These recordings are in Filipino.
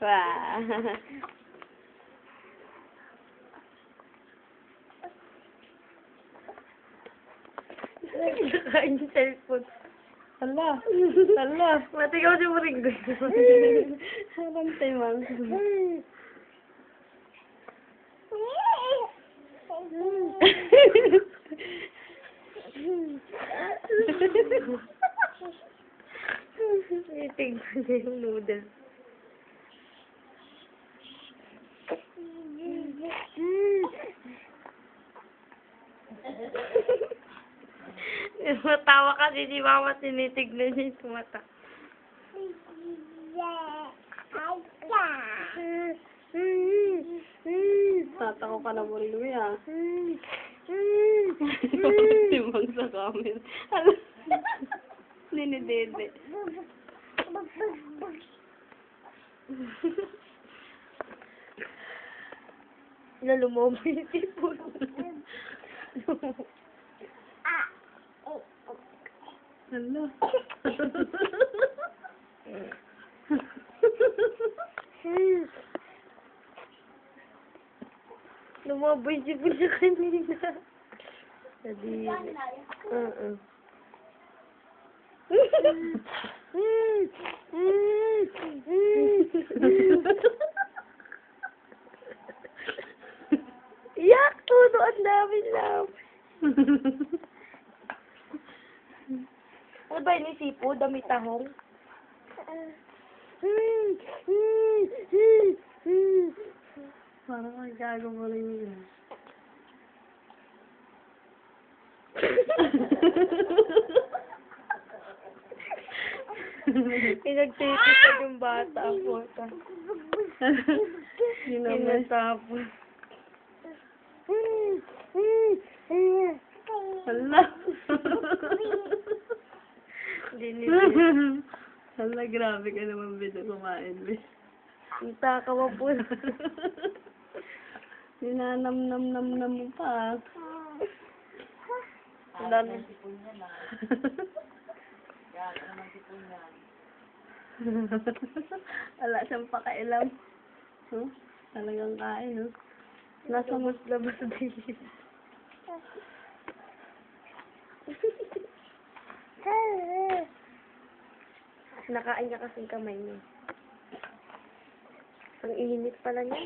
Wow. Nakain yung cellphone. Hala. Hala. Matigaw si Muring Harantay man. Tingnan niya yung noodles. Matawa kasi si Mama tinitignan niya yung tumata. Tatako ka na mo rin, Uy. Hmm. Timbang sa camera. Hala. Ninidede. Nalumobo yung tipon. Hala. Lumobo yung tipon niya kanina. Sadili. Oo. Yak! Tuno, ang dami lang. Ano ba yun yung sipo? Dami tahong? Parang ang gago mo rin yun. Pinagtitipag yung bata po. Pinatapon. Hala. Hala, grabe ka naman, Bito, kumain, Be. Ang takawa po. Ninanam-nam-nam-nam mo pa. Ang dami. Wala siyang pakailam. Huh? Talagang kain, no? Nasa mas labas din. Nakain niya kasing kamay niya. Ang init pala niya.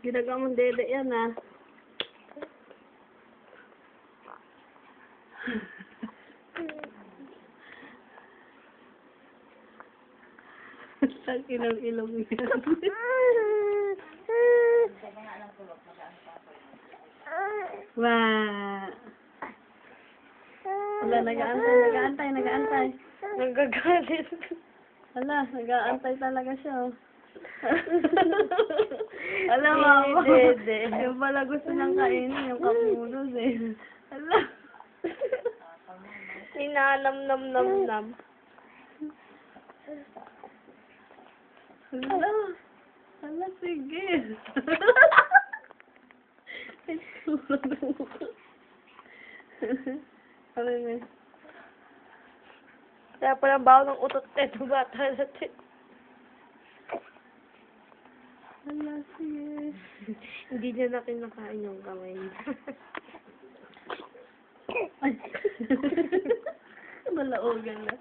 Ginagawang dede yan, ah. Ang ilong-ilong yan. Wow. Wala, nag-aantay, nag-aantay, nag-aantay. Nagagalit. Wala, nag-aantay talaga siya, oh. Alam mo yung pala gusto niyang kainin, yung kapunos eh. Ala. Sinanam-nam-nam-nam. Ala. Ala, sige. Ano yun? Kaya pala bawa ng utot nito bata natin. Ala, sige. Hindi niya na kinakain yung kamay niya. Ay. Malaogan na.